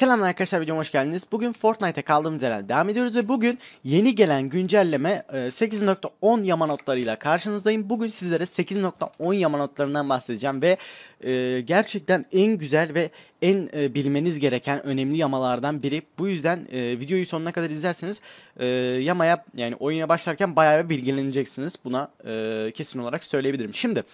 Selam arkadaşlar videoma hoş geldiniz. Bugün Fortnite'a kaldığımız yerden devam ediyoruz ve bugün yeni gelen güncelleme e, 8.10 yama notlarıyla karşınızdayım. Bugün sizlere 8.10 yama notlarından bahsedeceğim ve e, gerçekten en güzel ve en e, bilmeniz gereken önemli yamalardan biri. Bu yüzden e, videoyu sonuna kadar izlerseniz e, yamaya yani oyuna başlarken bayağı bir bilgileneceksiniz. Buna e, kesin olarak söyleyebilirim. Şimdi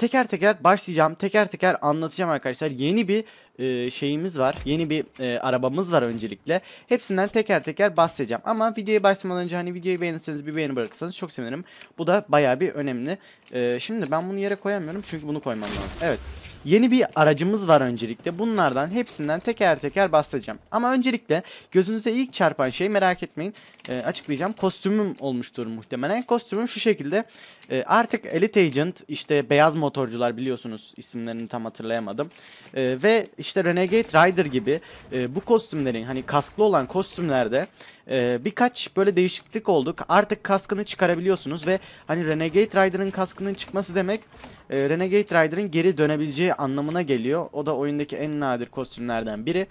teker teker başlayacağım. Teker teker anlatacağım arkadaşlar. Yeni bir e, şeyimiz var. Yeni bir e, arabamız var öncelikle. Hepsinden teker teker bahsedeceğim. Ama videoya başlamadan önce hani videoyu beğenirseniz bir beğeni bırakırsanız çok sevinirim. Bu da bayağı bir önemli. E, şimdi ben bunu yere koyamıyorum çünkü bunu koymam lazım. Evet. Yeni bir aracımız var öncelikle. Bunlardan hepsinden teker teker bahsedeceğim. Ama öncelikle gözünüze ilk çarpan şey merak etmeyin. E, açıklayacağım. Kostümüm olmuştur muhtemelen. Kostümüm şu şekilde. E, artık Elite Agent işte beyaz motorcular biliyorsunuz isimlerini tam hatırlayamadım. E, ve işte Renegade Rider gibi e, bu kostümlerin hani kasklı olan kostümlerde e, birkaç böyle değişiklik oldu. Artık kaskını çıkarabiliyorsunuz ve hani Renegade Rider'ın kaskının çıkması demek e, Renegade Rider'ın geri dönebileceği anlamına geliyor. O da oyundaki en nadir kostümlerden biri.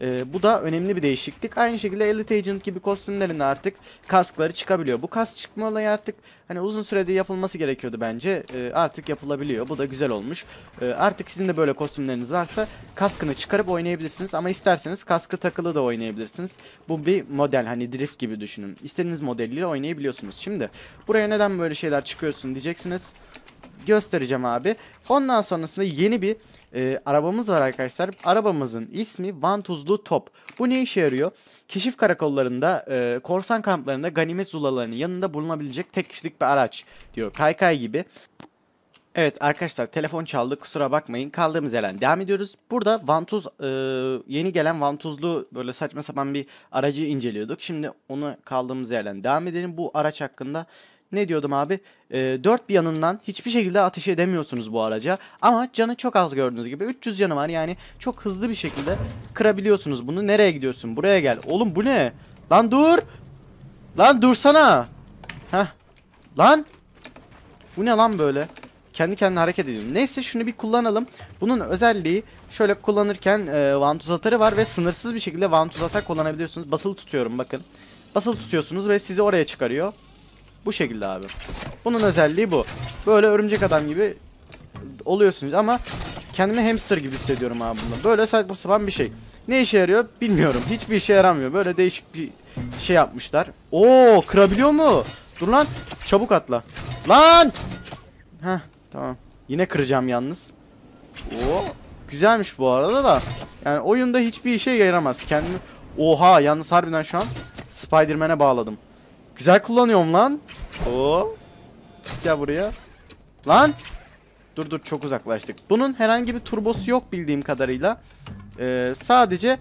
E, bu da önemli bir değişiklik. Aynı şekilde Elite Agent gibi kostümlerin artık kaskları çıkabiliyor. Bu kask çıkma olayı artık hani uzun sürede yapılması gerekiyordu bence. E, artık yapılabiliyor. Bu da güzel olmuş. E, artık sizin de böyle kostümleriniz varsa kaskını çıkarıp oynayabilirsiniz. Ama isterseniz kaskı takılı da oynayabilirsiniz. Bu bir model hani drift gibi düşünün. İstediğiniz modeliyle oynayabiliyorsunuz. Şimdi buraya neden böyle şeyler çıkıyorsun diyeceksiniz göstereceğim abi. Ondan sonrasında yeni bir e, arabamız var arkadaşlar. Arabamızın ismi Vantuzlu Top. Bu ne işe yarıyor? Keşif karakollarında, e, korsan kamplarında ganimet zulalarının yanında bulunabilecek tek kişilik bir araç diyor. Kaykay gibi. Evet arkadaşlar telefon çaldı kusura bakmayın kaldığımız yerden devam ediyoruz. Burada Vantuz e, yeni gelen Vantuzlu böyle saçma sapan bir aracı inceliyorduk. Şimdi onu kaldığımız yerden devam edelim. Bu araç hakkında ne diyordum abi? E, dört bir yanından hiçbir şekilde ateş edemiyorsunuz bu araca. Ama canı çok az gördüğünüz gibi. 300 canı var yani çok hızlı bir şekilde kırabiliyorsunuz bunu. Nereye gidiyorsun? Buraya gel. Oğlum bu ne? Lan dur! Lan dursana! Heh. Lan! Bu ne lan böyle? Kendi kendine hareket ediyor. Neyse şunu bir kullanalım. Bunun özelliği şöyle kullanırken e, vantuz atarı var ve sınırsız bir şekilde vantuz atar kullanabiliyorsunuz. Basılı tutuyorum bakın. Basılı tutuyorsunuz ve sizi oraya çıkarıyor. Bu şekilde abi. Bunun özelliği bu. Böyle örümcek adam gibi oluyorsunuz ama kendimi hamster gibi hissediyorum abi bunda. Böyle saçma sapan bir şey. Ne işe yarıyor bilmiyorum. Hiçbir işe yaramıyor. Böyle değişik bir şey yapmışlar. Oo kırabiliyor mu? Dur lan. Çabuk atla. Lan! Heh tamam. Yine kıracağım yalnız. Oo güzelmiş bu arada da. Yani oyunda hiçbir işe yaramaz. Kendimi Oha yalnız harbiden şu an Spider-Man'e bağladım. Güzel kullanıyorum lan. Oo. Gel buraya. Lan. Dur dur çok uzaklaştık. Bunun herhangi bir turbosu yok bildiğim kadarıyla. Ee, sadece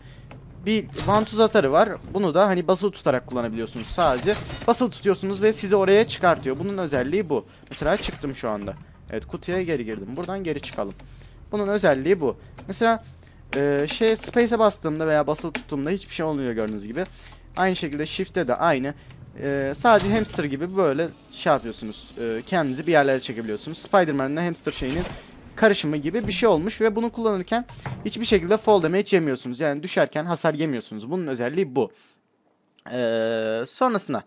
bir vantuz atarı var. Bunu da hani basılı tutarak kullanabiliyorsunuz sadece. Basılı tutuyorsunuz ve sizi oraya çıkartıyor. Bunun özelliği bu. Mesela çıktım şu anda. Evet kutuya geri girdim. Buradan geri çıkalım. Bunun özelliği bu. Mesela e, şey space'e bastığımda veya basılı tuttuğumda hiçbir şey olmuyor gördüğünüz gibi. Aynı şekilde shift'te de aynı. Ee, sadece hamster gibi böyle şey yapıyorsunuz. E, kendinizi bir yerlere çekebiliyorsunuz. Spider-Man'le hamster şeyinin karışımı gibi bir şey olmuş ve bunu kullanırken hiçbir şekilde fall damage yemiyorsunuz. Yani düşerken hasar yemiyorsunuz. Bunun özelliği bu. Ee, sonrasında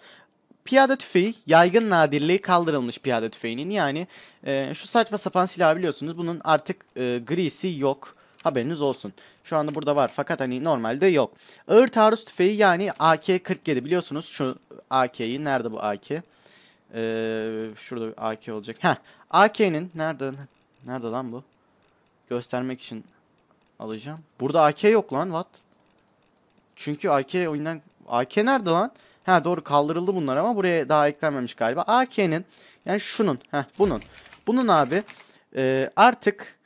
piyade tüfeği yaygın nadirliği kaldırılmış piyade tüfeğinin. Yani e, şu saçma sapan silah biliyorsunuz. Bunun artık e, grisi yok. Haberiniz olsun. Şu anda burada var fakat hani normalde yok. Ağır taarruz tüfeği yani AK-47 biliyorsunuz şu AK'yi. Nerede bu AK? Ee, şurada AK olacak. Heh. AK'nin nerede? Nerede lan bu? Göstermek için alacağım. Burada AK yok lan what? Çünkü AK oyundan AK nerede lan? Ha doğru kaldırıldı bunlar ama buraya daha eklenmemiş galiba. AK'nin yani şunun, heh bunun. Bunun abi e, artık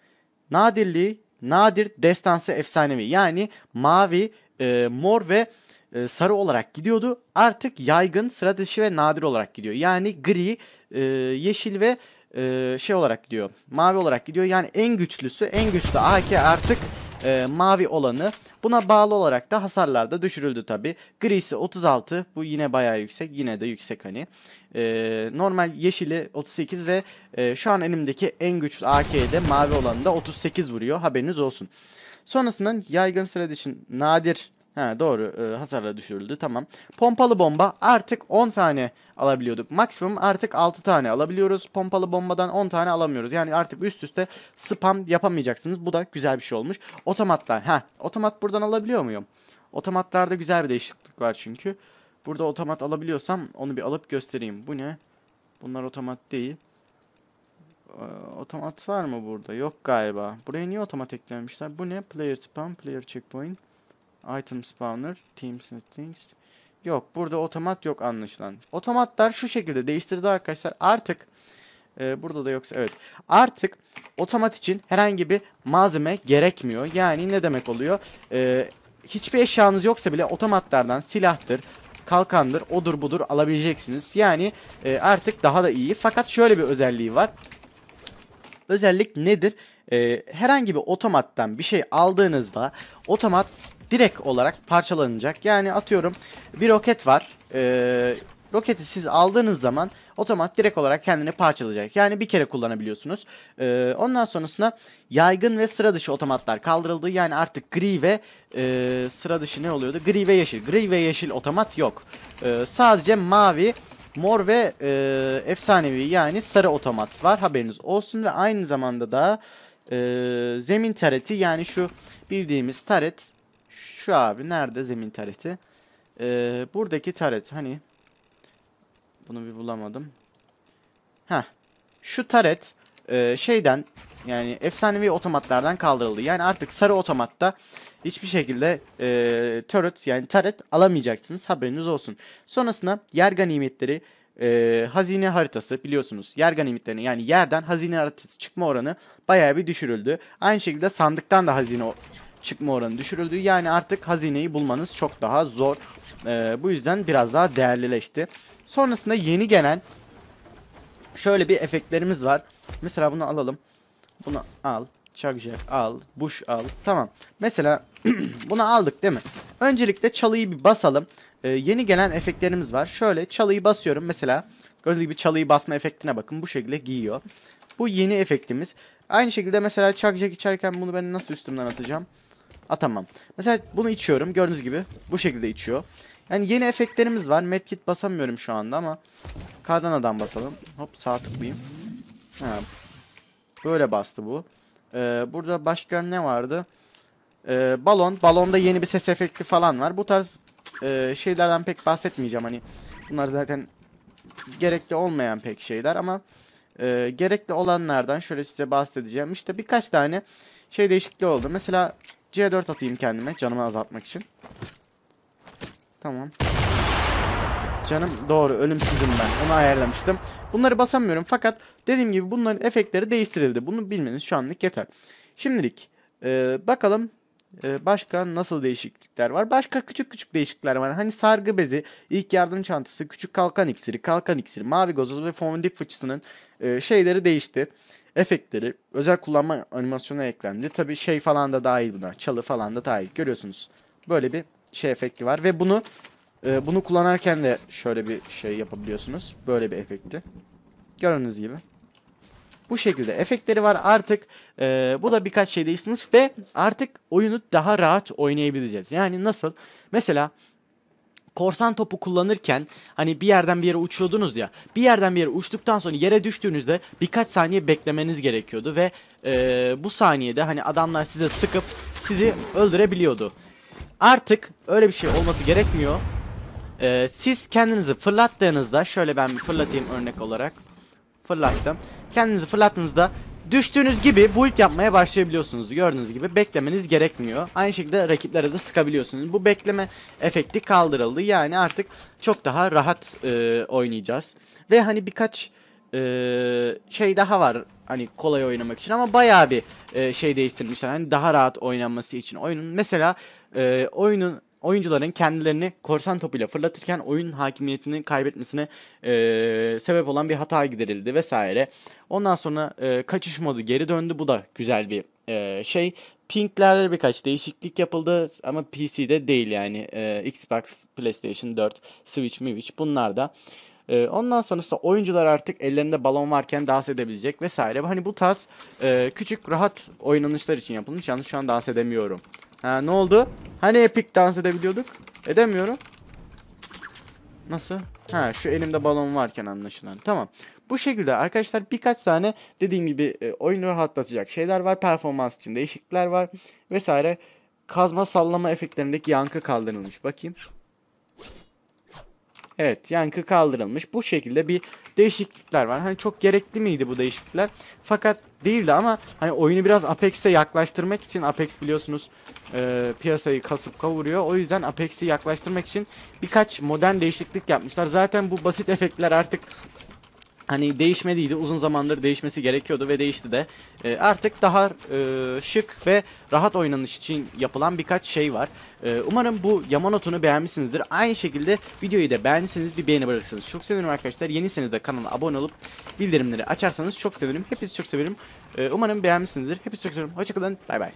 nadirliği nadir, destansı, efsanevi. Yani mavi, e, mor ve e, sarı olarak gidiyordu. Artık yaygın, sıra dışı ve nadir olarak gidiyor. Yani gri, e, yeşil ve e, şey olarak gidiyor. Mavi olarak gidiyor. Yani en güçlüsü, en güçlü AK artık e, mavi olanı. Buna bağlı olarak da hasarlar da düşürüldü tabi. Grisi 36 bu yine bayağı yüksek yine de yüksek hani. E, normal yeşili 38 ve e, şu an elimdeki en güçlü AK'de mavi olanı da 38 vuruyor haberiniz olsun. Sonrasında yaygın sıra dışı nadir Ha doğru e, hasarla düşürüldü tamam. Pompalı bomba artık 10 tane alabiliyorduk. Maksimum artık 6 tane alabiliyoruz. Pompalı bombadan 10 tane alamıyoruz. Yani artık üst üste spam yapamayacaksınız. Bu da güzel bir şey olmuş. Otomatlar. Ha otomat buradan alabiliyor muyum? Otomatlarda güzel bir değişiklik var çünkü. Burada otomat alabiliyorsam onu bir alıp göstereyim. Bu ne? Bunlar otomat değil. Ee, otomat var mı burada? Yok galiba. Buraya niye otomat eklemişler? Bu ne? Player spam, player checkpoint. Item spawner, team settings. Yok burada otomat yok anlaşılan. Otomatlar şu şekilde değiştirdi arkadaşlar. Artık e, burada da yoksa evet. Artık otomat için herhangi bir malzeme gerekmiyor. Yani ne demek oluyor? E, hiçbir eşyanız yoksa bile otomatlardan silahtır, kalkandır, odur budur alabileceksiniz. Yani e, artık daha da iyi. Fakat şöyle bir özelliği var. Özellik nedir? E, herhangi bir otomattan bir şey aldığınızda otomat direkt olarak parçalanacak. Yani atıyorum bir roket var. Ee, roketi siz aldığınız zaman otomat direkt olarak kendini parçalayacak. Yani bir kere kullanabiliyorsunuz. Ee, ondan sonrasında yaygın ve sıra dışı otomatlar kaldırıldı. Yani artık gri ve e, sıra dışı ne oluyordu? Gri ve yeşil. Gri ve yeşil otomat yok. Ee, sadece mavi, mor ve e, efsanevi yani sarı otomat var. Haberiniz olsun ve aynı zamanda da e, zemin tareti yani şu bildiğimiz taret şu abi nerede zemin tareti? Ee, buradaki taret hani bunu bir bulamadım. Ha, şu taret e, şeyden yani efsanevi otomatlardan kaldırıldı. Yani artık sarı otomatta hiçbir şekilde e, turret yani taret alamayacaksınız haberiniz olsun. Sonrasında yer ganimetleri e, hazine haritası biliyorsunuz yer ganimetlerini yani yerden hazine haritası çıkma oranı bayağı bir düşürüldü. Aynı şekilde sandıktan da hazine çıkma oranı düşürüldü. Yani artık hazineyi bulmanız çok daha zor. Ee, bu yüzden biraz daha değerlileşti. Sonrasında yeni gelen şöyle bir efektlerimiz var. Mesela bunu alalım. Bunu al. Charger al. Bush al. Tamam. Mesela bunu aldık değil mi? Öncelikle çalıyı bir basalım. Ee, yeni gelen efektlerimiz var. Şöyle çalıyı basıyorum. Mesela gördüğünüz gibi çalıyı basma efektine bakın. Bu şekilde giyiyor. Bu yeni efektimiz. Aynı şekilde mesela Chuck içerken bunu ben nasıl üstümden atacağım? Atamam. Mesela bunu içiyorum. Gördüğünüz gibi bu şekilde içiyor. Yani yeni efektlerimiz var. Medkit basamıyorum şu anda ama Kardana'dan basalım. Hop sağ tıklayayım. Ha, böyle bastı bu. Ee, burada başka ne vardı? Ee, balon. Balonda yeni bir ses efekti falan var. Bu tarz e, şeylerden pek bahsetmeyeceğim. Hani bunlar zaten gerekli olmayan pek şeyler ama e, gerekli olanlardan şöyle size bahsedeceğim. İşte birkaç tane şey değişikliği oldu. Mesela C4 atayım kendime canımı azaltmak için. Tamam. Canım doğru ölümsüzüm ben. Onu ayarlamıştım. Bunları basamıyorum fakat dediğim gibi bunların efektleri değiştirildi. Bunu bilmeniz şu anlık yeter. Şimdilik e, bakalım e, başka nasıl değişiklikler var. Başka küçük küçük değişiklikler var. Hani sargı bezi, ilk yardım çantası, küçük kalkan iksiri, kalkan iksiri, mavi gazoz ve fondik fıçısının e, şeyleri değişti efektleri, özel kullanma animasyonu eklendi. Tabi şey falan da dahil buna. Çalı falan da dahil. Görüyorsunuz. Böyle bir şey efekti var ve bunu e, bunu kullanırken de şöyle bir şey yapabiliyorsunuz. Böyle bir efekti. Gördüğünüz gibi. Bu şekilde efektleri var artık. E, bu da birkaç şey değiştirmiş ve artık oyunu daha rahat oynayabileceğiz. Yani nasıl? Mesela korsan topu kullanırken hani bir yerden bir yere uçuyordunuz ya bir yerden bir yere uçtuktan sonra yere düştüğünüzde birkaç saniye beklemeniz gerekiyordu ve e, bu saniyede hani adamlar size sıkıp sizi öldürebiliyordu. Artık öyle bir şey olması gerekmiyor. E, siz kendinizi fırlattığınızda şöyle ben bir fırlatayım örnek olarak fırlattım. Kendinizi fırlattığınızda Düştüğünüz gibi build yapmaya başlayabiliyorsunuz. Gördüğünüz gibi beklemeniz gerekmiyor. Aynı şekilde rakiplere de sıkabiliyorsunuz. Bu bekleme efekti kaldırıldı. Yani artık çok daha rahat e, oynayacağız. Ve hani birkaç e, şey daha var hani kolay oynamak için ama bayağı bir e, şey değiştirmişler. Hani daha rahat oynanması için oyunun. Mesela e, oyunun oyuncuların kendilerini korsan topuyla fırlatırken oyun hakimiyetini kaybetmesine e, sebep olan bir hata giderildi vesaire. Ondan sonra e, kaçış modu geri döndü. Bu da güzel bir e, şey. Pinklerde birkaç değişiklik yapıldı ama PC'de değil yani. E, Xbox, PlayStation 4, Switch, Miwitch bunlar da. E, ondan sonrasında oyuncular artık ellerinde balon varken dans edebilecek vesaire. Hani bu tarz e, küçük rahat oynanışlar için yapılmış. Yalnız şu an dans edemiyorum. Ha ne oldu? Hani Epic dans edebiliyorduk? Edemiyorum. Nasıl? Ha şu elimde balon varken anlaşılan. Tamam. Bu şekilde arkadaşlar birkaç tane dediğim gibi e, oyunu rahatlatacak şeyler var. Performans için değişiklikler var vesaire. Kazma sallama efektlerindeki yankı kaldırılmış. Bakayım. Evet yankı kaldırılmış. Bu şekilde bir değişiklikler var. Hani çok gerekli miydi bu değişiklikler? Fakat değildi ama hani oyunu biraz Apex'e yaklaştırmak için Apex biliyorsunuz e, piyasayı kasıp kavuruyor. O yüzden Apex'i yaklaştırmak için birkaç modern değişiklik yapmışlar. Zaten bu basit efektler artık hani değişmediydi. Uzun zamandır değişmesi gerekiyordu ve değişti de. E, artık daha e, şık ve rahat oynanış için yapılan birkaç şey var. E, umarım bu Yamanot'unu beğenmişsinizdir. Aynı şekilde videoyu da beğendiyseniz bir beğeni bırakırsanız çok sevinirim arkadaşlar. Yeniyseniz de kanala abone olup bildirimleri açarsanız çok sevinirim. Hepinizi çok severim. E, umarım beğenmişsinizdir. Hepinizi çok seviyorum. Hoşçakalın. Bay bay.